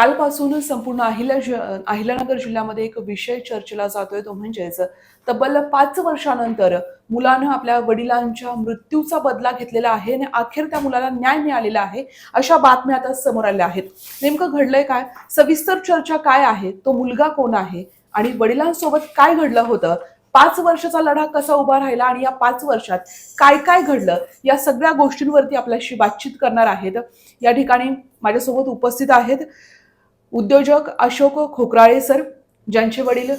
कालपासून संपूर्ण अहिल्या अहिलानगर अहिल्यानगर जिल्ह्यामध्ये एक विषय चर्चेला जातोय तो म्हणजेच तब्बल पाच वर्षानंतर मुलानं आपल्या वडिलांच्या मृत्यूचा बदला घेतलेला आहे आणि अखेर त्या मुलाला न्याय मिळालेला आहे अशा बातम्या आता समोर आल्या आहेत. नेमकं घडलंय काय? सविस्तर चर्चा काय आहे? तो मुलगा कोण आहे? आणि वडिलांसोबत काय घडलं होतं? पाच वर्षाचा लढा कसा उभा राहिला आणि या पाच वर्षात काय काय घडलं? या सगळ्या गोष्टींवरती आपल्याशी बातचीत करणार आहेत. या ठिकाणी माझ्यासोबत उपस्थित आहेत उद्योजक अशोक खोकराळे सर ज्यांचे वडील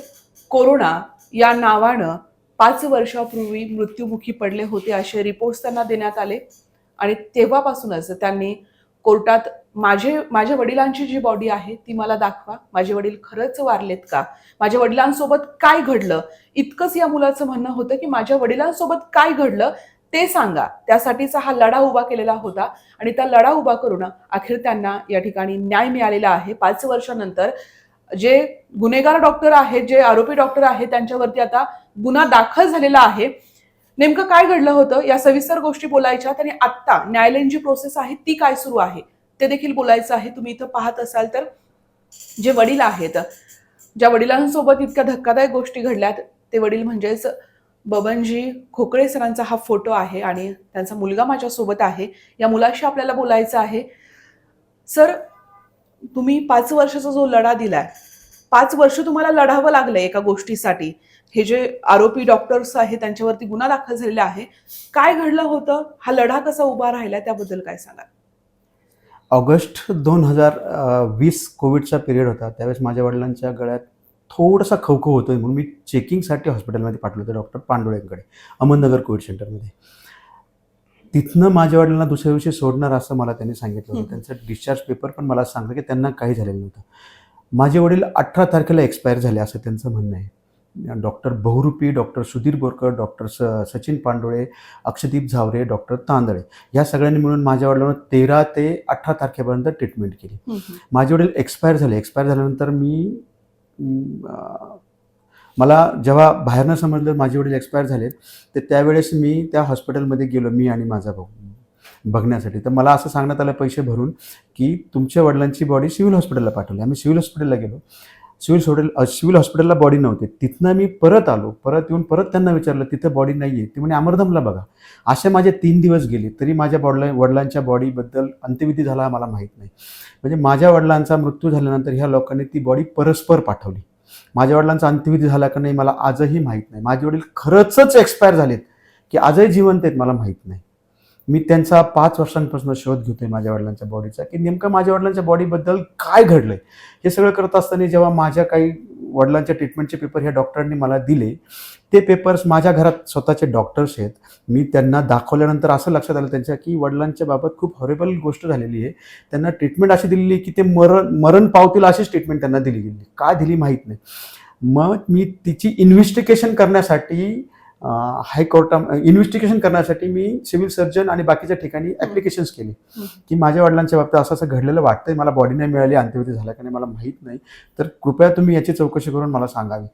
कोरोना या नावानं पाच वर्षापूर्वी मृत्युमुखी पडले होते असे रिपोर्ट्स त्यांना देण्यात आले. आणि तेव्हापासूनच त्यांनी कोर्टात माझे माझ्या वडिलांची जी बॉडी आहे ती मला दाखवा. माझे वडील खरंच वारलेत का? माझ्या वडिलांसोबत काय घडलं? इतकंच या मुलाचं म्हणणं होतं की माझ्या वडिलांसोबत काय घडलं? ते सांगा. त्यासाठीचा हा लढा उभा केलेला होता आणि त्या लढा उभा करून अखेर त्यांना या ठिकाणी न्याय मिळालेला आहे. पाच वर्षानंतर जे गुन्हेगार डॉक्टर आहेत जे आरोपी डॉक्टर आहेत त्यांच्यावरती आता गुन्हा दाखल झालेला आहे. नेमकं काय घडलं होतं? या सविस्तर गोष्टी बोलायच्यात आणि आत्ता न्यायालयीन जी प्रोसेस आहे ती काय सुरू आहे? ते देखील बोलायचं आहे. तुम्ही इथं पाहत असाल तर जे वडील आहेत ज्या वडिलांसोबत इतक्या धक्कादायक गोष्टी घडल्यात ते वडील म्हणजेच बबनजी खोकळे सरांचा हा फोटो आहे आणि त्यांचा मुलगा माझ्यासोबत आहे. या मुलाशी आपल्याला बोलायचं आहे. सर तुम्ही पाच वर्षाचा जो लढा दिलाय पाच वर्ष तुम्हाला लढावं लागलं एका गोष्टीसाठी. हे जे आरोपी डॉक्टर्स आहेत त्यांच्यावरती गुन्हा दाखल झालेला आहे. काय घडलं होतं? हा लढा कसा उभा राहिला? त्याबद्दल काय सांगा ऑगस्ट दोन हजार वीस कोविडचा पिरियड होता. त्यावेळेस माझ्या वडिलांच्या गळ्यात थोडासा खवखव होतोय म्हणून मी चेकिंगसाठी हॉस्पिटलमध्ये पाठवलं होतं डॉक्टर पांडुळेंकडे अहमदनगर कोविड सेंटरमध्ये. तिथनं माझ्या वडिलांना दुसऱ्या दिवशी सोडणार असं मला त्यांनी सांगितलं होतं. त्यांचं डिस्चार्ज पेपर पण मला सांगतं की त्यांना काही झालेलं नव्हतं. माझे वडील अठरा तारखेला एक्सपायर झाले असं त्यांचं म्हणणं आहे. Doctor Bahurupi doctor Sudhir Borkar doctor स सचिन पांडोळे अक्षदीप झावरे डॉक्टर तांदळे या सगळ्यांनी मिळून माझ्या वडिलांना तेरा ते अठरा तारखेपर्यंत ट्रीटमेंट केली. माझे वडील एक्सपायर झाले. एक्सपायर झाल्यानंतर मी मला जेव्हा बाहेरनं समजलं माझे वडील एक्सपायर झाले तर त्यावेळेस मी त्या हॉस्पिटलमध्ये गेलो मी आणि माझा भाऊ बघण्यासाठी. तर मला असं सांगण्यात आलं पैसे भरून की तुमच्या वडिलांची बॉडी सिव्हिल हॉस्पिटलला पाठवली. आम्ही सिव्हिल हॉस्पिटलला गेलो. सिव्हिल हॉटेल सिव्हिल हॉस्पिटलला बॉडी नव्हते. तिथनं मी परत आलो. परत येऊन परत त्यांना विचारलं तिथं बॉडी नाही आहे ते म्हणे अमरधमला बघा. असे माझे तीन दिवस गेले. तरी माझ्या बॉडला वडिलांच्या बॉडीबद्दल अंत्यविधी झाला मला माहीत नाही. म्हणजे माझ्या वडिलांचा मृत्यू झाल्यानंतर ह्या लोकांनी ती बॉडी परस्पर पाठवली. माझ्या वडिलांचा अंत्यविधी झाला का नाही मला आजही माहीत नाही. माझे वडील खरंच एक्सपायर झालेत की आजही जिवंत आहेत मला माहीत नाही. मी त्यांचा पाच वर्षांपासून शोध घेतोय माझ्या वडिलांच्या बॉडीचा की नेमकं माझ्या वडिलांच्या बॉडीबद्दल काय घडलंय? हे सगळं करत असताना जेव्हा माझ्या काही वडिलांच्या ट्रीटमेंटचे पेपर ह्या डॉक्टरांनी मला दिले ते पेपर्स माझ्या घरात स्वतःचे डॉक्टर्स आहेत. मी त्यांना दाखवल्यानंतर असं लक्षात आलं त्यांच्या की वडिलांच्या बाबत खूप हॉरेबल गोष्ट झालेली आहे. त्यांना ट्रीटमेंट अशी दिलेली आहे की ते मरण मरण पावतील अशीच ट्रीटमेंट त्यांना दिली गेली. काय दिली माहीत नाही. मग मी तिची इन्व्हेस्टिगेशन करण्यासाठी हायकोर्टा इन्व्हेस्टिगेशन करण्यासाठी मी सिव्हिल सर्जन आणि बाकीच्या ठिकाणी ॲप्लिकेशन्स केली. की माझ्या वडिलांच्या बाबतीत असं असं घडलेलं वाटतंय मला बॉडी नाही मिळाली अंत्यविधी झाला का नाही मला माहीत नाही. तर कृपया तुम्ही याची चौकशी करून मला सांगावी.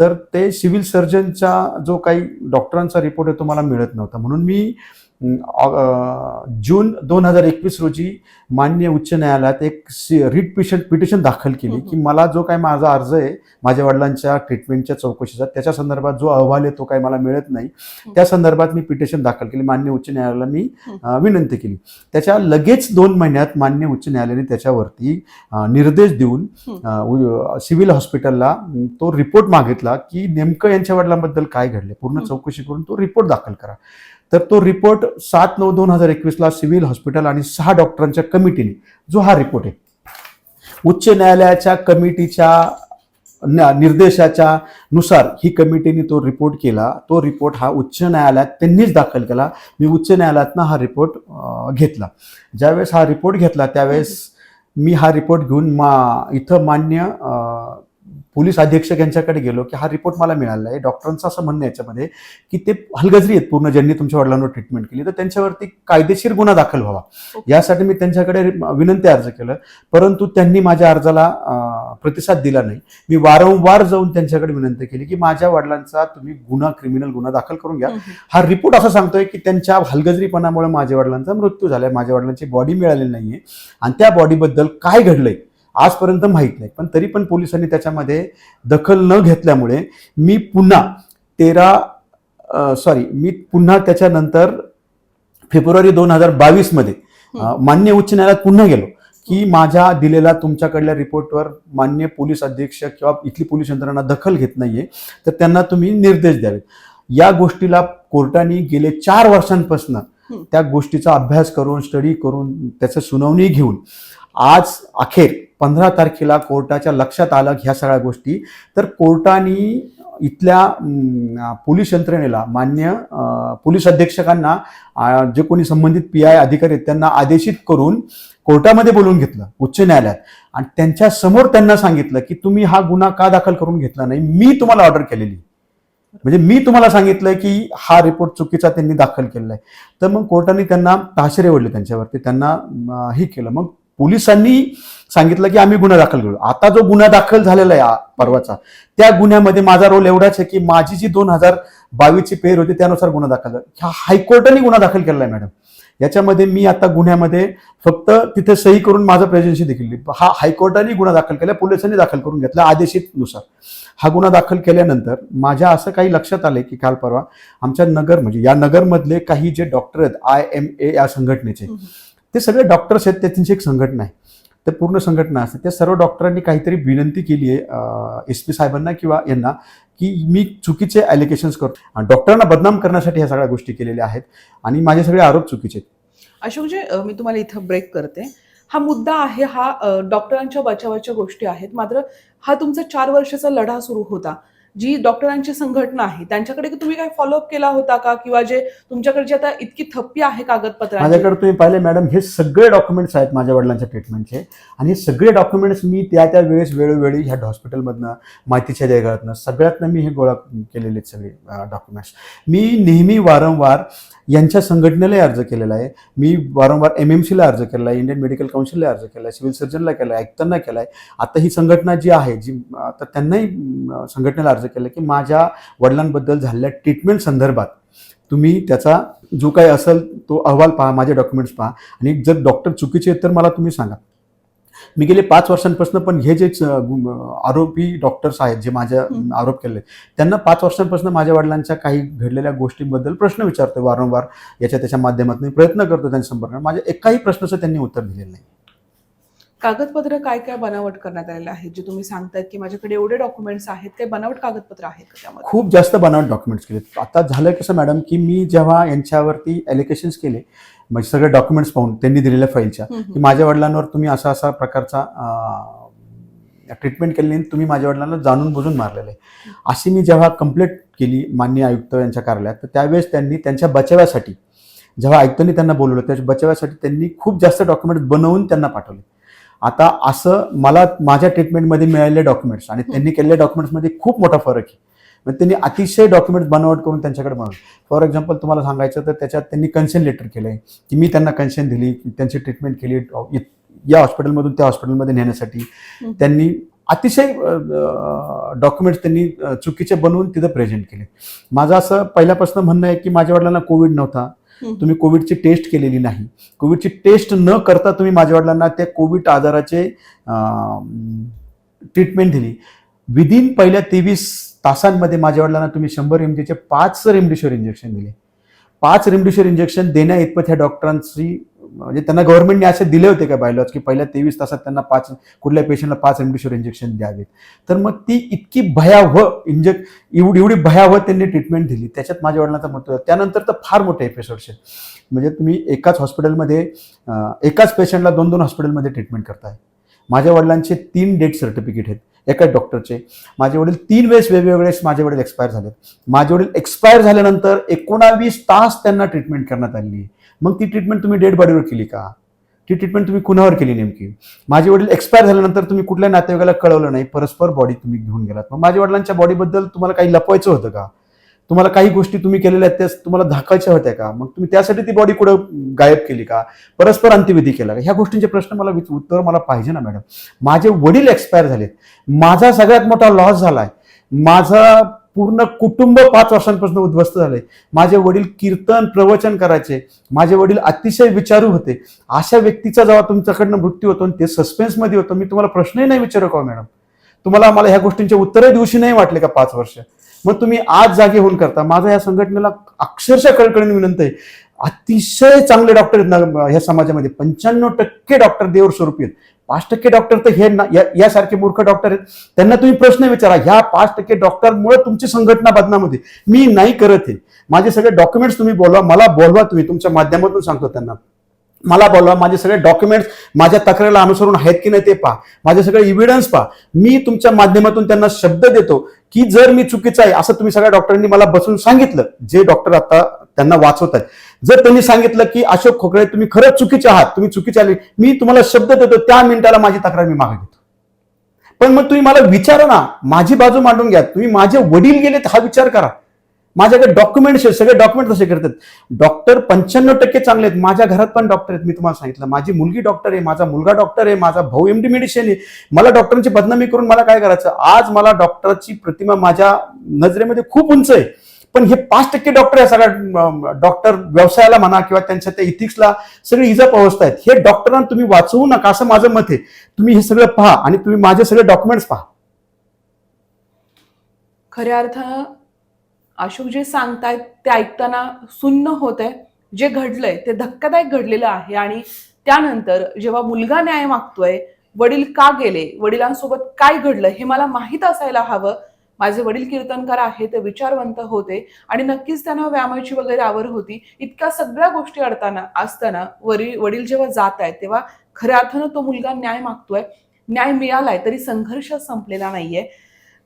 तर ते सिव्हिल सर्जनचा जो काही डॉक्टरांचा रिपोर्ट आहे तो मला मिळत नव्हता. म्हणून मी जून दोन हजार एकवीस रोजी मान्य उच्च न्यायालयात एक रिट पिशन पिटिशन दाखल केली. की मला जो काही माझा अर्ज आहे माझ्या वडिलांच्या ट्रीटमेंटच्या चौकशीचा त्याच्या संदर्भात जो अहवाल आहे तो काही मला मिळत नाही. त्या संदर्भात मी पिटिशन दाखल केली. मान्य उच्च न्यायालयाला मी विनंती केली. त्याच्या लगेच दोन महिन्यात मान्य उच्च न्यायालयाने त्याच्यावरती निर्देश देऊन सिव्हिल हॉस्पिटलला तो रिपोर्ट मागितला की नेमकं यांच्या वडिलांबद्दल काय घडले पूर्ण. चौकशी करून तो रिपोर्ट दाखल करा. तर तो रिपोर्ट सात नऊ दोन हजार एकवीसला सिव्हिल हॉस्पिटल आणि सहा डॉक्टरांच्या कमिटीने जो हा रिपोर्ट आहे. उच्च न्यायालयाच्या कमिटीच्या निर्देशाच्या नुसार ही कमिटीने तो रिपोर्ट केला. तो रिपोर्ट हा उच्च न्यायालयात त्यांनीच दाखल केला. मी उच्च न्यायालयातनं हा रिपोर्ट घेतला. ज्यावेळेस हा रिपोर्ट घेतला त्यावेळेस मी हा रिपोर्ट घेऊन मा इथं मान्य पोलीस अधीक्षक यांच्याकडे गेलो की हा रिपोर्ट मला मिळाला आहे. डॉक्टरांचं असं म्हणणं आहे याच्यामध्ये की ते हलगजरी आहेत पूर्ण ज्यांनी तुमच्या वडिलांवर ट्रीटमेंट केली. तर त्यांच्यावरती कायदेशीर गुन्हा दाखल व्हावा. यासाठी मी त्यांच्याकडे विनंती अर्ज केलं. परंतु त्यांनी माझ्या अर्जाला प्रतिसाद दिला नाही. मी वारंवार जाऊन त्यांच्याकडे विनंती केली की माझ्या वडिलांचा तुम्ही गुन्हा क्रिमिनल गुन्हा दाखल करून घ्या. हा रिपोर्ट असं सांगतोय की त्यांच्या हलगजरीपणामुळे माझ्या वडिलांचा मृत्यू झालाय. माझ्या वडिलांची बॉडी मिळालेली नाहीये. आणि त्या बॉडीबद्दल काय घडलंय? आजपर्यंत माहीत नाही. पण तरी पण पोलिसांनी त्याच्यामध्ये दखल न घेतल्यामुळे मी पुन्हा तेरा सॉरी मी पुन्हा त्याच्यानंतर फेब्रुवारी दोन हजार बावीसमध्ये मान्य उच्च न्यायालयात पुन्हा गेलो की माझ्या दिलेल्या तुमच्याकडल्या रिपोर्टवर मान्य पोलीस अधीक्षक किंवा इथली पोलीस यंत्रणा दखल घेत नाहीये तर त्यांना तुम्ही निर्देश द्यावेत. या गोष्टीला कोर्टाने गेले चार वर्षांपासून. त्या गोष्टीचा अभ्यास करून स्टडी करून त्याचं सुनावणी घेऊन आज अखेर पंधरा तारखेला कोर्टाच्या लक्षात आलं ह्या सगळ्या गोष्टी. तर कोर्टाने इथल्या पोलीस यंत्रणेला मान्य पोलीस अधीक्षकांना जे कोणी संबंधित पी आय अधिकारी आहेत त्यांना आदेशित करून कोर्टामध्ये बोलवून घेतलं उच्च न्यायालयात. आणि त्यांच्यासमोर त्यांना सांगितलं की तुम्ही हा गुन्हा का दाखल करून घेतला नाही? मी तुम्हाला ऑर्डर केलेली. म्हणजे मी तुम्हाला सांगितलं की हा रिपोर्ट चुकीचा त्यांनी दाखल केलेला आहे. तर मग कोर्टाने त्यांना ताशेरे ओढले त्यांच्यावरती त्यांना हे केलं. मग पोलिसांनी सांगितलं की आम्ही गुन्हा दाखल करू. आता जो गुन्हा दाखल झालेला आहे परवाचा त्या गुन्ह्यामध्ये माझा रोल एवढाच आहे की माझी जी दोन हजार बावीसची पेर होती त्यानुसार गुन्हा दाखल झाला. हायकोर्टाने गुन्हा दाखल केलेला आहे मॅडम. याच्यामध्ये मी आता गुन्ह्यामध्ये फक्त तिथे सही करून माझं प्रेझेन्सी देखील हा हायकोर्टाने गुन्हा दाखल केला पोलिसांनी दाखल करून घेतला आदेशितनुसार. हा गुन्हा दाखल केल्यानंतर माझ्या असं काही लक्षात आलं की काल परवा आमच्या नगर म्हणजे या नगरमधले काही जे डॉक्टर आहेत आय एम ए या संघटनेचे ते सगळे डॉक्टर्स आहेत ते त्यांची एक संघटना आहे. ते पूर्ण संघटना असते. त्या सर्व डॉक्टरांनी काहीतरी विनंती केली आहे एस पी साहेबांना किंवा यांना की मी चुकीचे ॲलिगेशन्स करतो. आणि डॉक्टरांना बदनाम करण्यासाठी ह्या सगळ्या गोष्टी केलेल्या आहेत. आणि माझे सगळे आरोप चुकीचे आहेत. अशोकजी मी तुम्हाला इथं ब्रेक करते. हा मुद्दा आहे हा डॉक्टरांच्या बचावाच्या गोष्टी आहेत. मात्र हा तुमचा चार वर्षाचा लढा सुरू होता. जी डॉक्टरांची संघटना आहे त्यांच्याकडे तुम्ही काय फॉलोअप केला होता का? किंवा जे तुमच्याकडे जे आता इतकी थप्पी आहे कागदपत्र माझ्याकडे तुम्ही पाहिले मॅडम हे सगळे डॉक्युमेंट्स आहेत माझ्या वडिलांच्या ट्रीटमेंटचे आणि हे सगळे डॉक्युमेंट्स मी त्या त्या वेळेस वेळोवेळी ह्या हॉस्पिटलमधनं माहितीच्या देगातनं सगळ्यातनं मी हे गोळा केलेले आहेत सगळे डॉक्युमेंट्स मी नेहमी वारंवार यांच्या संघटनेलाही अर्ज केलेला आहे. मी वारंवार एम एम सीला अर्ज केला आहे इंडियन मेडिकल काउन्सिलला अर्ज केला आहे सिव्हिल सर्जनला केला आहे आयुक्तांना केला आहे. आता ही संघटना जी आहे जी आता त्यांनाही संघटनेला अर्ज केला की माझ्या वडिलांबद्दल झालेल्या ट्रीटमेंट संदर्भात तुम्ही त्याचा जो काही असेल तो अहवाल पहा माझे डॉक्युमेंट्स पहा. आणि जर डॉक्टर चुकीचे आहेत तर मला तुम्ही सांगा. मी गेले पाच वर्षांपासून पण हे जे आरोपी डॉक्टर्स आहेत जे माझ्या. आरोप केले त्यांना पाच वर्षांपासून माझ्या वडिलांच्या काही घडलेल्या गोष्टींबद्दल प्रश्न विचारतोय वारंवार. याच्या त्याच्या माध्यमातून मी प्रयत्न करतो त्यांच्या संपर्कात. माझ्या एकाही प्रश्नाचं त्यांनी उत्तर दिलेलं नाही. कागदपत्र काय काय बनावट करण्यात आलेले आहेत जे तुम्ही सांगतायत की माझ्याकडे एवढे डॉक्युमेंट्स आहेत ते बनावट कागदपत्र आहेत त्यामध्ये? खूप जास्त बनावट डॉक्युमेंट्स केले आता झालं कसं मॅडम की मी जेव्हा यांच्यावरती ॲलिगेशन्स केले म्हणजे सगळे डॉक्युमेंट्स पाहून त्यांनी दिलेल्या फाईलच्या. की. माझ्या वडिलांवर तुम्ही असा असा प्रकारचा ट्रीटमेंट केली आणि तुम्ही माझ्या वडिलांना जाणून बुजून मारलेलं आहे. अशी मी जेव्हा कंप्लेंट केली मान्य आयुक्त यांच्या कार्यालयात तर त्यावेळेस त्यांनी त्यांच्या बचावासाठी जेव्हा आयुक्तांनी त्यांना बोलवलं त्याच्या बचावासाठी त्यांनी खूप जास्त डॉक्युमेंट बनवून त्यांना पाठवले. आता असं मला माझ्या ट्रीटमेंटमध्ये मिळालेले डॉक्युमेंट्स आणि त्यांनी केलेल्या डॉक्युमेंट्समध्ये खूप मोठा फरक आहे. मग त्यांनी अतिशय डॉक्युमेंट्स बनावट करून त्यांच्याकडे बनवले फॉर एक्झाम्पल तुम्हाला सांगायचं तर त्याच्यात त्यांनी कन्सेंट लेटर केलं आहे की मी त्यांना कन्सेंट दिली की त्यांची ट्रीटमेंट केली या हॉस्पिटलमधून त्या हॉस्पिटलमध्ये नेण्यासाठी. त्यांनी अतिशय डॉक्युमेंट्स त्यांनी चुकीचे बनवून तिथं प्रेझेंट केले. माझं असं पहिल्यापासून म्हणणं आहे की माझ्या वडिलांना कोविड नव्हता. तुम्ही कोविडची टेस्ट केलेली नाही. कोविडची टेस्ट न करता तुम्ही माझ्या वडिलांना त्या कोविड आजाराचे ट्रीटमेंट दिली. विदिन पहिल्या तेवीस तासांमध्ये माझ्या वडिलांना तुम्ही शंभर एम जीचे पाच रेमडिशोर इंजेक्शन दिले. पाच रेमडिशोर इंजेक्शन देण्या इतपत ह्या डॉक्टरांची म्हणजे त्यांना गव्हर्नमेंटने असे दिले होते का बायलॉज की पहिल्या तेवीस तासात त्यांना पाच कुठल्या पेशंटला पाच रेमडिशोर इंजेक्शन द्यावेत. तर मग ती इतकी भयावह इंजेक्ट एवढी एवढी भयावह त्यांनी ट्रीटमेंट दिली. त्याच्यात माझ्या वडिलांचा मत त्यानंतर तर फार मोठे एपिसोड्स आहेत. म्हणजे तुम्ही एकाच हॉस्पिटलमध्ये एकाच पेशंटला दोन दोन हॉस्पिटलमध्ये ट्रीटमेंट करताय. माझ्या वडिलांचे तीन डेट सर्टिफिकेट आहेत. एकाच डॉक्टरचे माझे वडील तीन वेळेस वेगवेगळेच माझे वडील एक्सपायर झालेत. माझे वडील एक्सपायर झाल्यानंतर एकोणावीस तास त्यांना ट्रीटमेंट करण्यात आली मग ती ट्रीटमेंट तुम्ही डेड बॉडीवर केली का? ती ट्रीटमेंट तुम्ही कुणावर केली नेमकी? माझे वडील एक्सपायर झाल्यानंतर तुम्ही कुठल्या नातेवाईकाला कळवलं नाही? परस्पर बॉडी तुम्ही घेऊन गेलात. मग माझ्या वडिलांच्या बॉडीबद्दल तुम्हाला काही लपवायचं होतं का? तुम्हाला काही गोष्टी तुम्ही केलेल्या आहेत त्या तुम्हाला धाकायच्या होत्या का? मग तुम्ही त्यासाठी ती बॉडी कुठं गायब केली का? परस्पर अंत्यविधी केला का? ह्या गोष्टींचे प्रश्न मला विच- उत्तर मला पाहिजे ना मॅडम माझे वडील एक्सपायर झालेत. माझा सगळ्यात मोठा लॉस झाला आहे माझा पूर्ण कुटुंब पाच वर्षांपासून उद्ध्वस्त झाले माझे वडील कीर्तन प्रवचन करायचे. माझे वडील अतिशय विचारू होते. अशा व्यक्तीचा जेव्हा तुमच्याकडनं मृत्यू होतो आणि ते सस्पेन्समध्ये होतो मी तुम्हाला प्रश्नही नाही विचारू का हो, मॅडम तुम्हाला मला ह्या गोष्टींचे उत्तरही दिवशी नाही वाटले का पाच वर्ष? मग तुम्ही आज जागे होऊन करता. माझा या संघटनेला अक्षरशः कळकळीने विनंती आहे. अतिशय चांगले डॉक्टर आहेत ना ह्या समाजामध्ये. पंच्याण्णव टक्के डॉक्टर देवर स्वरूपी आहेत. पाच टक्के डॉक्टर तर हे ना या- यासारखे मूर्ख डॉक्टर आहेत. त्यांना तुम्ही प्रश्न विचारा ह्या पाच टक्के डॉक्टरमुळे तुमची संघटना बदनामध्ये. मी नाही करत हे. माझे सगळे डॉक्युमेंट्स तुम्ही बोलवा मला बोलवा तुम्ही. तुमच्या माध्यमातून सांगतो त्यांना. मला बोलवा माझे सगळे डॉक्युमेंट्स माझ्या तक्रारीला अनुसरून आहेत की नाही ते पहा. माझे सगळे इव्हिडन्स पहा. मी तुमच्या माध्यमातून त्यांना शब्द देतो की जर मी चुकीचा आहे असं तुम्ही सगळ्या डॉक्टरांनी मला बसून सांगितलं जे डॉक्टर आता त्यांना वाचवत आहेत. जर त्यांनी सांगितलं की अशोक खोकळे तुम्ही खरंच चुकीचे आहात तुम्ही चुकीचे आले मी तुम्हाला शब्द देतो त्या मिनिटाला माझी तक्रार मी मागे घेतो. पण मग तुम्ही मला विचारा ना माझी बाजू मांडून घ्या. तुम्ही माझे वडील गेलेत हा विचार करा. माझ्याकडे डॉक्युमेंट्स आहेत सगळे डॉक्युमेंट तसे करतात. डॉक्टर पंच्याण्णव टक्के चांगले आहेत. माझ्या घरात पण डॉक्टर आहेत. मी तुम्हाला सांगितलं. माझी मुलगी डॉक्टर आहे. माझा मुलगा डॉक्टर आहे. माझा भाऊ एम डी मेडिसिन आहे. मला डॉक्टरांची बदनामी करून मला काय करायचं? आज मला डॉक्टरची प्रतिमा माझ्या नजरेमध्ये खूप उंच आहे. पण हे पाच टक्के डॉक्टर या सगळ्या डॉक्टर व्यवसायाला म्हणा किंवा त्यांच्या त्या इथिक्सला सगळी इजा पोहोचत आहेत. हे डॉक्टरांना तुम्ही वाचवू नका असं माझं मत आहे. तुम्ही हे सगळं पहा आणि तुम्ही माझे सगळे डॉक्युमेंट्स पहा. खऱ्या अर्थानं अशोक जे सांगतायत ते ऐकताना सुन्न होत आहे जे घडलंय ते धक्कादायक घडलेलं आहे आणि त्यानंतर जेव्हा मुलगा न्याय मागतोय वडील का गेले वडिलांसोबत काय घडलं हे मला माहीत असायला हवं. माझे वडील कीर्तनकार आहेत ते विचारवंत होते आणि नक्कीच त्यांना व्यायामाची वगैरे आवड होती. इतक्या सगळ्या गोष्टी अडताना असताना वरील वडील जेव्हा जात आहेत तेव्हा खऱ्या अर्थानं तो मुलगा न्याय मागतोय. न्याय मिळालाय तरी संघर्ष संपलेला नाहीये.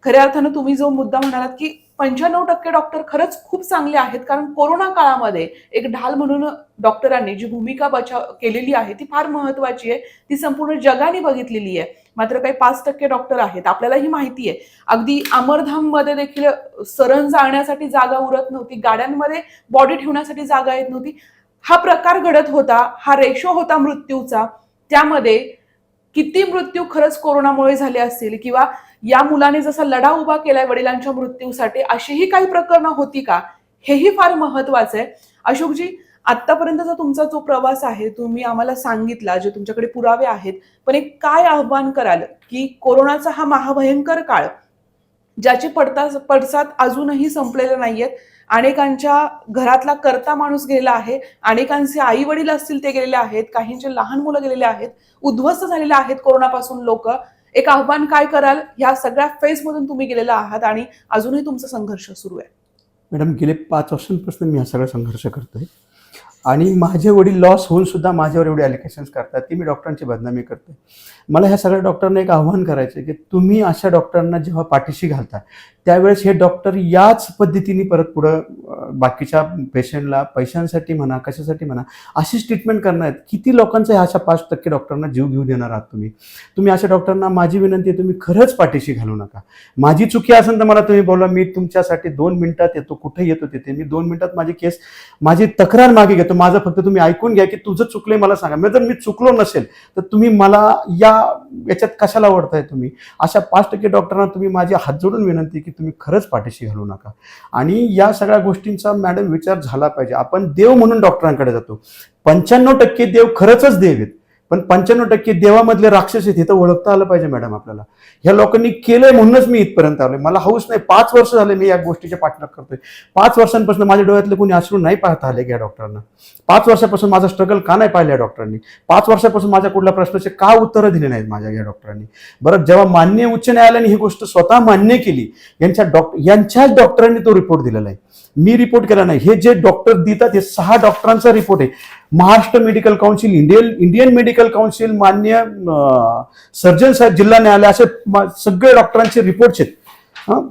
खऱ्या अर्थानं तुम्ही जो मुद्दा म्हणालात की पंच्याण्णव टक्के डॉक्टर खरंच खूप चांगले आहेत कारण कोरोना काळामध्ये एक ढाल म्हणून डॉक्टरांनी जी भूमिका बचाव केलेली आहे ती फार महत्वाची आहे. ती संपूर्ण जगाने बघितलेली आहे. मात्र काही पाच टक्के डॉक्टर आहेत. आपल्यालाही माहिती आहे. अगदी अमरधाममध्ये देखील सरण जाळण्यासाठी जागा उरत नव्हती. गाड्यांमध्ये बॉडी ठेवण्यासाठी जागा येत नव्हती. हा प्रकार घडत होता. हा रेशो होता मृत्यूचा. त्यामध्ये किती मृत्यू खरंच कोरोनामुळे झाले असतील किंवा या मुलाने जसा लढा उभा केलाय वडिलांच्या मृत्यूसाठी अशीही काही प्रकरणं होती का? हेही फार महत्वाचं आहे. अशोकजी आतापर्यंतचा तुमचा जो प्रवास आहे तुम्ही आम्हाला सांगितला जे तुमच्याकडे पुरावे आहेत पण एक काय आव्हान कराल की कोरोनाचा हा महाभयंकर काळ ज्याचे पडता पडसाद अजूनही संपलेले नाहीयेत अनेकांच्या घरातला करता माणूस गेलेला आहे अनेकांचे आई वडील असतील ते गेलेले आहेत काहींचे लहान मुलं गेलेले आहेत उद्ध्वस्त झालेले आहेत कोरोनापासून लोक एक आव्हान काय कराल? ह्या सगळ्या फेजमधून तुम्ही गेलेला आहात आणि अजूनही तुमचा संघर्ष सुरू आहे. मॅडम गेले पाच वर्षांपासून मी हा सगळा संघर्ष करतोय. आणि माझे वडील लॉस होऊन सुद्धा माझ्यावर एवढे ॲलिकेशन्स करतात की मी डॉक्टरांची बदनामी करते मला ह्या सगळ्या डॉक्टरांना एक आव्हान करायचं आहे की तुम्ही अशा डॉक्टरांना जेव्हा पाठीशी घालता त्यावेळेस हे डॉक्टर याच पद्धतीने परत पुढं बाकीच्या पेशंटला पैशांसाठी म्हणा कशासाठी म्हणा अशीच ट्रीटमेंट करणार आहेत. किती लोकांचा ह्या अशा पाच टक्के डॉक्टरांना जीव घेऊ देणार आहात तुम्ही? तुम्ही अशा डॉक्टरांना माझी विनंती आहे तुम्ही खरंच पाठीशी घालू नका. माझी चुकी असेल तर मला तुम्ही बोला मी तुमच्यासाठी दोन मिनिटात येतो कुठे येतो तिथे? मी दोन मिनिटात माझी केस माझी तक्रार मागे घेतो. माझं फक्त तुम्ही ऐकून घ्या की तुझं चुकलंय मला सांगा. मी जर मी चुकलो नसेल तर तुम्ही मला या याच्यात कशाला आवडताय तुम्ही? अशा पाच टक्के डॉक्टरांना तुम्ही माझी हात जोडून विनंती की तुम्ही खरंच पाठीशी घालू नका. आणि या सगळ्या गोष्टींचा मॅडम विचार झाला पाहिजे. आपण देव म्हणून डॉक्टरांकडे जातो. पंच्याण्णव टक्के देव खरंच देव आहेत. पण पंच्याण्णव टक्के देवामधले राक्षस आहेत हे तर ओळखता आलं पाहिजे मॅडम आपल्याला. ह्या लोकांनी केलंय म्हणूनच मी इथपर्यंत आलोय. मला हौस नाही पाच वर्ष झाले मी या गोष्टीचे पाठलाग करतोय. पाच वर्षांपासून माझ्या डोळ्यातले कोणी अश्रू नाही पाहता आले या डॉक्टरांना. पाच वर्षापासून माझा स्ट्रगल का नाही पाहिलं या डॉक्टरांनी? पाच वर्षापासून माझ्या कुठल्या प्रश्नाचे का उत्तरं दिले नाहीत माझ्या या डॉक्टरांनी? बरं जेव्हा मान्य उच्च न्यायालयाने ही गोष्ट स्वतः मान्य केली यांच्या डॉक्टर यांच्याच डॉक्टरांनी तो रिपोर्ट दिलेला आहे. मी रिपोर्ट केला नाही. हे जे डॉक्टर देतात हे सहा डॉक्टरांचा रिपोर्ट आहे. Maharashtra medical council Indian Indian medical council मान्य सर्जन साहेब जिल्हा न्यायालय असे सगळे डॉक्टरांचे रिपोर्ट्स आहेत.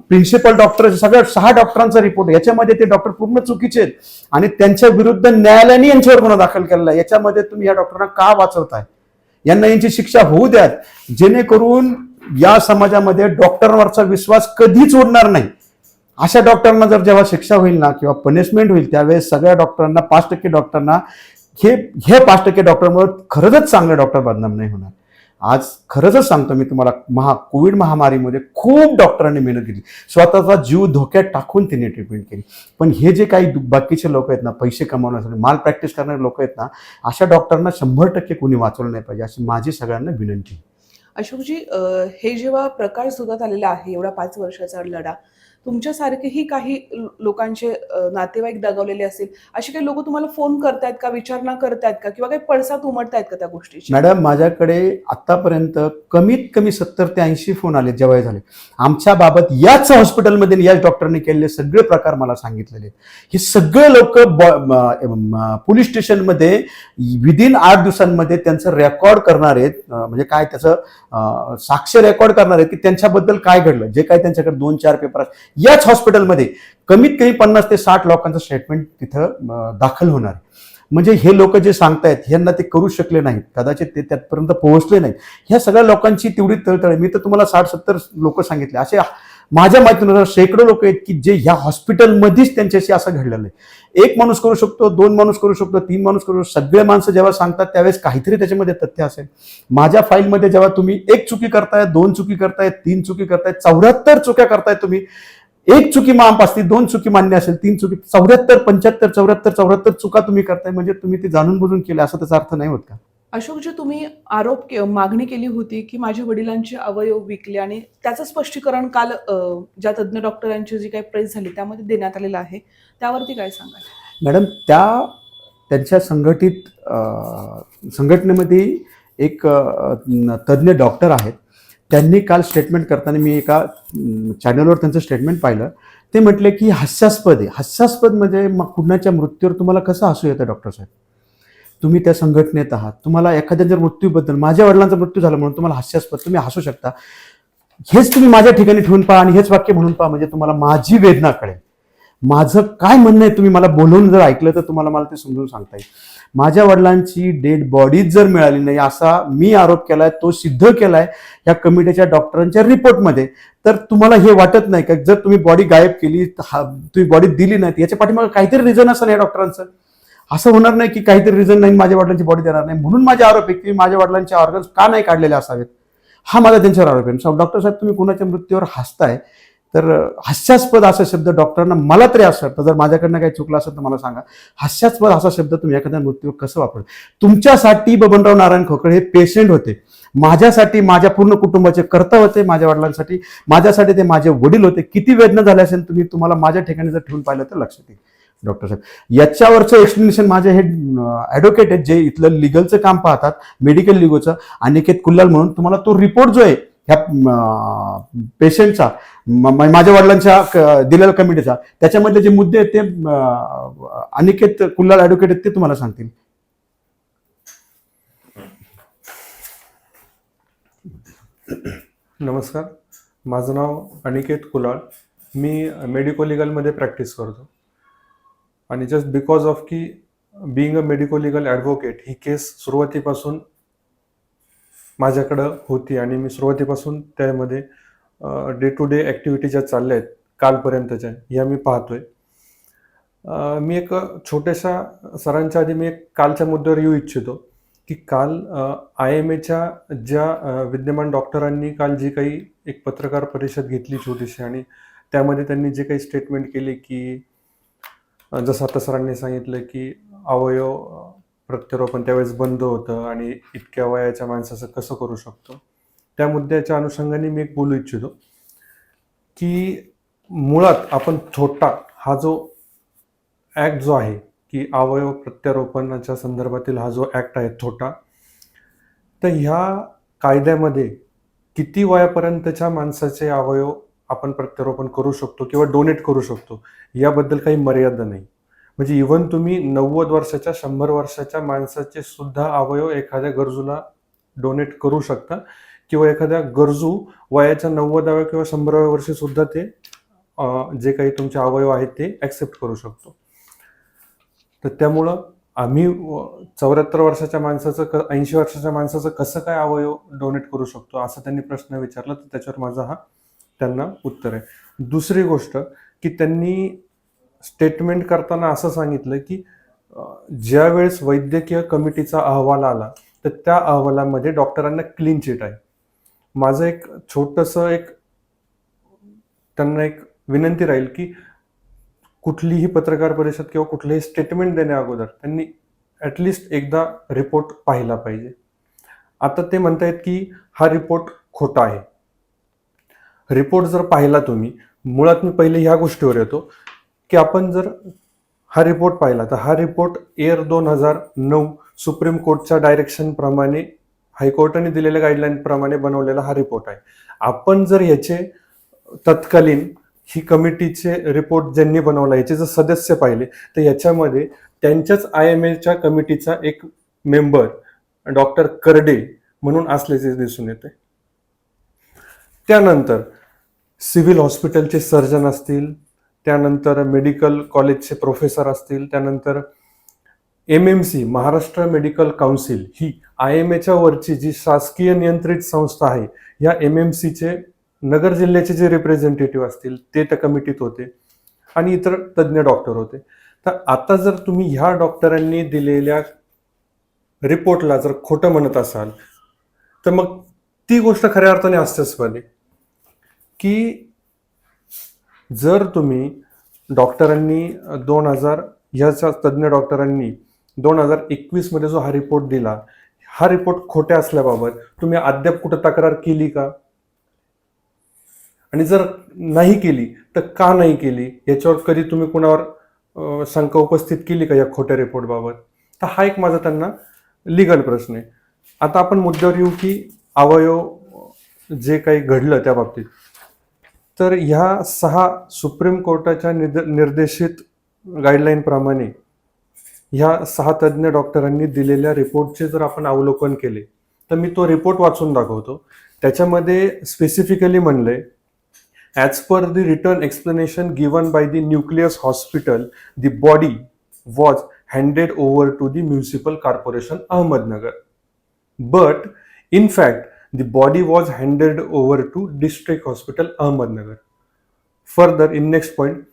प्रिन्सिपल डॉक्टर सगळ्या सहा डॉक्टरांचा रिपोर्ट आहे. याच्यामध्ये ते डॉक्टर पूर्ण चुकीचे आहेत. आणि त्यांच्या विरुद्ध न्यायालयाने यांच्यावर गुन्हा दाखल केलेला आहे. याच्यामध्ये तुम्ही या डॉक्टरांना का वाचवताय? यांना यांची शिक्षा होऊ द्यात. जेणेकरून या समाजामध्ये डॉक्टरांवरचा विश्वास कधीच उडणार नाही. अशा डॉक्टरांना जर जेव्हा शिक्षा होईल ना किंवा पनिशमेंट होईल त्यावेळेस सगळ्या डॉक्टरांना पाच टक्के डॉक्टरांना हे हे पाच टक्के डॉक्टरमुळे खरंच चांगले डॉक्टर बदनाम नाही होणार. आज खरंच सांगतो मी तुम्हाला महा कोविड महामारीमध्ये खूप डॉक्टरांनी मेहनत केली स्वतःचा जीव धोक्यात टाकून त्यांनी ट्रीटमेंट केली. पण हे जे काही दु- बाकीचे लोक आहेत ना पैसे कमावण्यासाठी माल प्रॅक्टिस करणारे लोक आहेत ना अशा डॉक्टरांना शंभर टक्के कोणी वाचवलं नाही पाहिजे अशी माझी सगळ्यांना विनंती अशोकजी हे जेव्हा प्रकार सुद्धा आलेला आहे एवढा पाच वर्षाचा लढा तुमच्यासारखेही काही लोकांचे नातेवाईक दगावलेले असतील असे काही लोक तुम्हाला फोन करतायत का विचारणा करतायत का किंवा काही पडसाद उमटतायत का त्या गोष्टीची? मॅडम माझ्याकडे आतापर्यंत कमीत कमी सत्तर ते ऐंशी फोन आले जेव्हा झाले. आमच्या बाबत याच हॉस्पिटलमध्ये याच डॉक्टरने केलेले सगळे प्रकार मला सांगितलेले हे सगळे लोक पोलीस स्टेशनमध्ये विदिन आठ दिवसांमध्ये त्यांचं रेकॉर्ड करणार आहेत म्हणजे काय त्याचं साक्ष रेकॉर्ड करणार आहेत की त्यांच्याबद्दल काय घडलं जे काय त्यांच्याकडे दोन चार पेपर याच हॉस्पिटलमध्ये कमीत कमी पन्नास ते साठ लोकांचं स्टेटमेंट तिथं दाखल होणार म्हणजे हे लोक जे सांगतायत ह्यांना ते करू शकले नाहीत. कदाचित ते त्यातपर्यंत पोहोचले नाहीत. ह्या सगळ्या लोकांची तेवढी तळतळ आहे. मी तर तुम्हाला साठ सत्तर लोक सांगितले. असे माझ्या माहितीनुसार शेकडो लोक आहेत की जे ह्या हॉस्पिटलमध्येच त्यांच्याशी असं घडलेलं आहे. एक माणूस करू शकतो दोन माणूस करू शकतो तीन माणूस करू शकतो. सगळे माणसं जेव्हा सांगतात त्यावेळेस काहीतरी त्याच्यामध्ये तथ्य असेल. माझ्या फाईलमध्ये जेव्हा तुम्ही एक चुकी करताय दोन चुकी करताय तीन चुकी करताय चौऱ्याहत्तर चुक्या करताय तुम्ही एक चुकी माप असते दोन चुकी मान्य असेल तीन चुकी चौऱ्याहत्तर पंच्याहत्तर चौऱ्याहत्तर चौऱ्याहत्तर चुका तुम्ही करताय म्हणजे तुम्ही ते जाणून बुजून केले असं त्याचा अर्थ नाही होत का? अशोकजी तुम्ही आरोप के- मागणी केली होती की माझ्या वडिलांचे अवयव विकले आणि त्याचं स्पष्टीकरण काल ज्या तज्ज्ञ डॉक्टरांची जी काही प्रेस झाली त्यामध्ये देण्यात आलेलं आहे. त्यावरती काय सांगाल? मॅडम त्या त्यांच्या संघटित संघटनेमध्ये एक तज्ज्ञ डॉक्टर आहेत. त्यांनी काल स्टेटमेंट करताना मी एका चॅनलवर त्यांचं स्टेटमेंट पाहिलं. ते म्हटले की हास्यास्पद आहे. हास्यास्पद म्हणजे मग कुणाच्या मृत्यूवर तुम्हाला कसं हसू येतं डॉक्टर साहेब? तुम्ही त्या संघटनेत आहात. तुम्हाला एखाद्या जर मृत्यूबद्दल माझ्या वडिलांचा मृत्यू झाला म्हणून तुम्हाला हास्यास्पद तुम्ही हसू शकता. हेच तुम्ही माझ्या ठिकाणी ठेवून पहा आणि हेच वाक्य म्हणून पहा म्हणजे तुम्हाला माझी वेदना कळेल. माझं काय म्हणणं आहे तुम्ही मला बोलवून जर ऐकलं तर तुम्हाला मला ते समजून सांगता येईल. माझ्या वडिलांची डेड बॉडीज जर मिळाली नाही असा मी आरोप केलाय तो सिद्ध केलाय या कमिटीच्या डॉक्टरांच्या रिपोर्टमध्ये तर तुम्हाला हे वाटत नाही का? जर तुम्ही बॉडी गायब केली तर हा- तुम्ही बॉडी दिली नाही याच्या पाठीमागे काहीतरी रिझन असं या डॉक्टरांचं असं होणार नाही की काहीतरी रिझन नाही माझ्या वडिलांची बॉडी देणार नाही. म्हणून माझे आरोप आहे की माझ्या वडिलांचे ऑर्गन्स का नाही काढलेले असावेत? हा माझा त्यांच्यावर आरोप आहे. डॉक्टर साहेब तुम्ही कुणाच्या मृत्यूवर हसताय? तर हास्यास्पद असा शब्द डॉक्टरांना मला तरी असं वाटतं. जर माझ्याकडनं काही चुकलं असेल तर मला सांगा. हास्यास्पद असा शब्द तुम्ही एखाद्या मृत्यूवर कसं वापर तुमच्यासाठी बबनराव नारायण खोकळे हे पेशंट होते. माझ्यासाठी माझ्या पूर्ण कुटुंबाचे कर्ता होते माझ्या वडिलांसाठी. माझ्यासाठी ते माझे वडील होते. किती वेदना झाल्या असेल तुम्ही तुम्हाला माझ्या ठिकाणी जर ठेवून पाहिलं तर लक्षात येईल. डॉक्टर साहेब याच्यावरचं एक्सप्लेनेशन माझे हे ॲडव्होकेट आहेत जे इथलं लिगलचं काम पाहतात मेडिकल लिगोचं अनिकेत कुल्लाल म्हणून तुम्हाला तो रिपोर्ट जो आहे ह्या पेशंटचा माझ्या वडिलांच्या क- दिलेल्या कमिटीचा. त्याच्यामधले जे मुद्दे आहेत ते अनिकेत कुल्लाल ॲडव्होकेट आहेत ते तुम्हाला सांगतील. नमस्कार. माझं नाव अनिकेत कुलाळ मी मेडिको लिगलमध्ये प्रॅक्टिस करतो. आणि जस्ट बिकॉज ऑफ की being a medico legal advocate he case सुरुवातीपासून माझ्याकडं होती आणि मी सुरुवातीपासून त्यामध्ये डे टू डे ॲक्टिव्हिटी ज्या चालल्या आहेत कालपर्यंतच्या ह्या मी पाहतोय. मी एक छोट्याशा सरांच्या आधी मी एक कालच्या मुद्द्यावर येऊ इच्छितो की काल आय एम एच्या ज्या विद्यमान डॉक्टरांनी काल जी काही एक पत्रकार परिषद घेतली छोटीशी आणि त्यामध्ये त्यांनी जे काही स्टेटमेंट केले की जसं आता सरांनी सांगितलं की अवयव प्रत्यारोपण त्यावेळेस बंद होतं आणि इतक्या वयाच्या माणसाचं कसं करू शकतो? त्या मुद्द्याच्या अनुषंगाने मी एक बोलू इच्छितो की मुळात आपण थोटा हा जो ॲक्ट जो आहे की अवयव प्रत्यारोपणाच्या संदर्भातील हा जो ॲक्ट आहे थोटा तर ह्या कायद्यामध्ये किती वयापर्यंतच्या माणसाचे अवयव आपण प्रत्यारोपण करू शकतो किंवा डोनेट करू शकतो याबद्दल काही मर्यादा नाही. म्हणजे इव्हन तुम्ही नव्वद वर्षाच्या शंभर वर्षाच्या माणसाचे सुद्धा अवयव एखाद्या गरजूला डोनेट करू शकता किंवा एखाद्या गरजू वयाच्या नव्वदाव्या किंवा शंभराव्या वर्षी सुद्धा ते जे काही तुमचे अवयव आहेत ते ॲक्सेप्ट करू शकतो. तर त्यामुळं आम्ही चौऱ्याहत्तर वर्षाच्या माणसाचं क ऐंशी वर्षाच्या माणसाचं कसं काय अवयव डोनेट करू शकतो असा त्यांनी प्रश्न विचारला तर त्याच्यावर माझा हा त्यांना उत्तर आहे. दुसरी गोष्ट की त्यांनी स्टेटमेंट करताना असं सांगितलं की ज्यावेळेस वैद्यकीय कमिटीचा अहवाल आला तर त्या अहवालामध्ये डॉक्टरांना क्लीन चिट आहे. माझं एक छोटंसं एक त्यांना एक विनंती राहील की कुठलीही पत्रकार परिषद किंवा कुठलंही स्टेटमेंट देण्या अगोदर त्यांनी ॲटलिस्ट एकदा रिपोर्ट पाहिला पाहिजे. आता ते म्हणतायत की हा रिपोर्ट खोटा आहे. रिपोर्ट जर पाहिला तुम्ही मुळात मी पहिले ह्या गोष्टीवर येतो की आपण जर हा रिपोर्ट पाहिला तर हा रिपोर्ट एअर दोन हजार नऊ सुप्रीम कोर्टच्या डायरेक्शनप्रमाणे हायकोर्टाने दिलेल्या गाईडलाईनप्रमाणे बनवलेला हा रिपोर्ट आहे. आपण जर याचे तत्कालीन ही कमिटीचे रिपोर्ट ज्यांनी बनवला याचे जर सदस्य पाहिले तर याच्यामध्ये त्यांच्याच आय एम एच्या कमिटीचा एक मेंबर डॉक्टर करडे म्हणून असल्याचे दिसून येते. त्यानंतर सिव्हिल हॉस्पिटलचे सर्जन असतील त्यानंतर मेडिकल कॉलेजचे प्रोफेसर असतील त्यानंतर M M C Maharashtra medical council he I M एच्या वरची जी शासकीय नियंत्रित संस्था आहे या एम एम सीचे नगर जिल्ह्याचे जे रिप्रेझेंटेटिव्ह असतील ते त्या कमिटीत होते आणि इतर तज्ज्ञ डॉक्टर होते. तर आता जर तुम्ही ह्या डॉक्टरांनी दिलेल्या रिपोर्टला जर खोटं म्हणत असाल तर मग ती गोष्ट खऱ्या अर्थाने हास्यास्पद की जर तुम्ही डॉक्टरांनी दोन हजार ह्याच्या तज्ज्ञ डॉक्टरांनी दोन हजार एकवीसमध्ये जो हा रिपोर्ट दिला हा रिपोर्ट खोट्या असल्याबाबत तुम्ही अद्याप कुठं तक्रार केली का? आणि जर नाही केली तर का नाही केली? याच्यावर कधी तुम्ही कुणावर शंका उपस्थित केली का या खोट्या रिपोर्टबाबत तर हा एक माझा त्यांना लिगल प्रश्न आहे. आता आपण मुद्द्यावर येऊ की अवयव जे काही घडलं त्या बाबतीत. तर ह्या सहा सुप्रीम कोर्टाच्या निर्द निर्देशित गाईडलाईनप्रमाणे ह्या सहा तज्ज्ञ डॉक्टरांनी दिलेल्या रिपोर्टचे जर आपण अवलोकन केले तर मी तो रिपोर्ट वाचून दाखवतो. त्याच्यामध्ये स्पेसिफिकली म्हणले as per the return explanation given by the nucleus hospital the body was handed over to the municipal corporation Ahmednagar but in fact the body was handed handed to district hospital Ahmednagar ahmednagar. Further in next point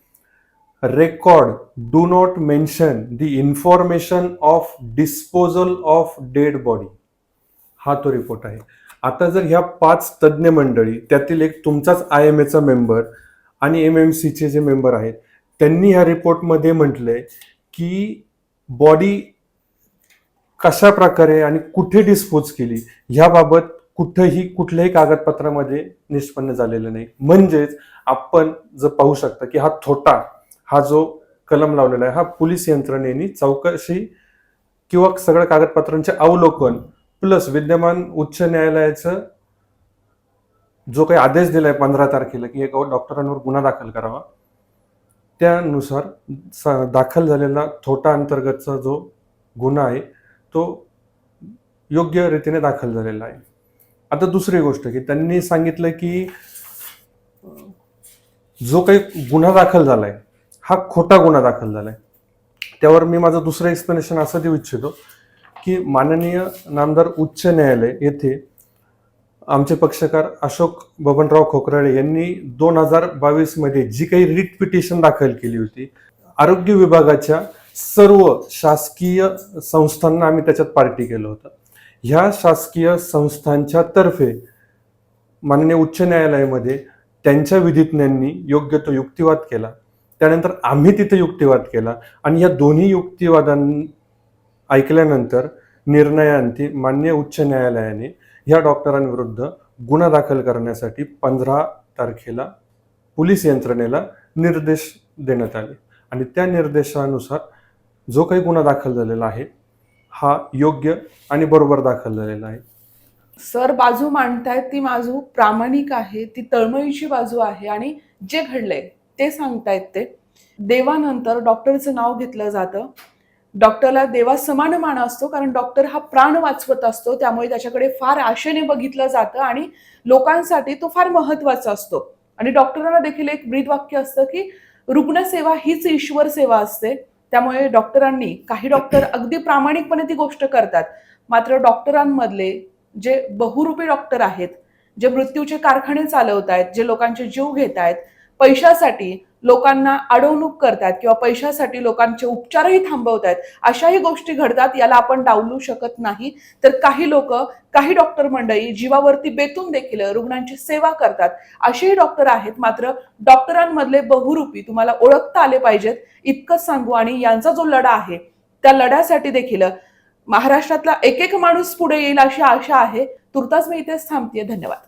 record do not mention the information of disposal of dead body हा तो report आहे. आता जर ह्या पाच तज्ज्ञ मंडळी त्यातील एक तुमचाच आय एम एचा मेंबर आणि एम एम सीचे जे मेंबर आहेत त्यांनी ह्या रिपोर्टमध्ये म्हटलंय की बॉडी कशा प्रकारे आणि कुठे डिस्पोज केली ह्याबाबत कुठेही कुठल्याही कागदपत्रामध्ये निष्पन्न झालेलं नाही. म्हणजेच आपण जर पाहू शकता की हा थोटा हा जो कलम लावलेला आहे हा पोलीस यंत्रणेने चौकशी किंवा सगळ्या कागदपत्रांचे अवलोकन प्लस विद्यमान उच्च न्यायालयाचं जो काही आदेश दिलाय पंधरा तारखेला की एका डॉक्टरांवर गुन्हा दाखल करावा त्यानुसार स- दाखल झालेला थोटा अंतर्गतचा जो गुन्हा आहे तो योग्य रीतीने दाखल झालेला आहे. आता दुसरी गोष्ट की त्यांनी सांगितलं की जो काही गुन्हा दाखल झालाय हा खोटा गुन्हा दाखल झाला आहे त्यावर मी माझं दुसरं एक्सप्लेनेशन असं देऊ इच्छितो की माननीय नामदार उच्च न्यायालय येथे आमचे पक्षकार अशोक बबनराव खोकराळे यांनी दोन हजार बावीसमध्ये जी काही रिट पिटिशन दाखल केली होती आरोग्य विभागाच्या सर्व शासकीय संस्थांना आम्ही त्याच्यात पार्टी केलं होतं. ह्या शासकीय संस्थांच्या तर्फे माननीय उच्च न्यायालयामध्ये त्यांच्या विधिज्ञांनी योग्य तो युक्तिवाद केला. त्यानंतर आम्ही तिथे युक्तिवाद केला. आणि या दोन्ही युक्तिवादां ऐकल्यानंतर निर्णयांती मान्य उच्च न्यायालयाने या डॉक्टरांविरुद्ध गुन्हा दाखल करण्यासाठी पंधरा तारखेला पोलीस यंत्रणेला निर्देश देण्यात आले. आणि त्या निर्देशानुसार जो काही गुन्हा दाखल झालेला आहे हा योग्य आणि बरोबर दाखल झालेला आहे. सर बाजू मांडतायत ती बाजू प्रामाणिक आहे ती तळमळीची बाजू आहे आणि जे घडलंय ते सांगतायत ते. देवानंतर डॉक्टरचं नाव घेतलं जातं. डॉक्टरला देवा समान मान असतो कारण डॉक्टर हा प्राण वाचवत असतो त्यामुळे त्याच्याकडे फार आशेने बघितलं जातं आणि लोकांसाठी तो फार महत्त्वाचा असतो. आणि डॉक्टरांना देखील एक ब्रीदवाक्य असतं की रुग्णसेवा हीच ईश्वर सेवा असते. त्यामुळे डॉक्टरांनी काही डॉक्टर अगदी प्रामाणिकपणे ती गोष्ट करतात. मात्र डॉक्टरांमधले जे बहुरूपी डॉक्टर आहेत जे मृत्यूचे कारखाने चालवत आहेत जे लोकांचे जीव घेत आहेत पैशासाठी लोकांना अडवणूक करतात किंवा पैशासाठी लोकांचे उपचारही थांबवतात अशाही गोष्टी घडतात याला आपण डावलू शकत नाही. तर काही लोक काही डॉक्टर मंडळी जीवावरती बेतून देखील रुग्णांची सेवा करतात. असेही डॉक्टर आहेत मात्र डॉक्टरांमधले बहुरूपी तुम्हाला ओळखता आले पाहिजेत. इतकंच सांगू आणि यांचा जो लढा आहे त्या लढ्यासाठी देखील महाराष्ट्रातला एक एक माणूस पुढे येईल अशी आशा आहे. तुर्तास मी इथेच थांबते धन्यवाद.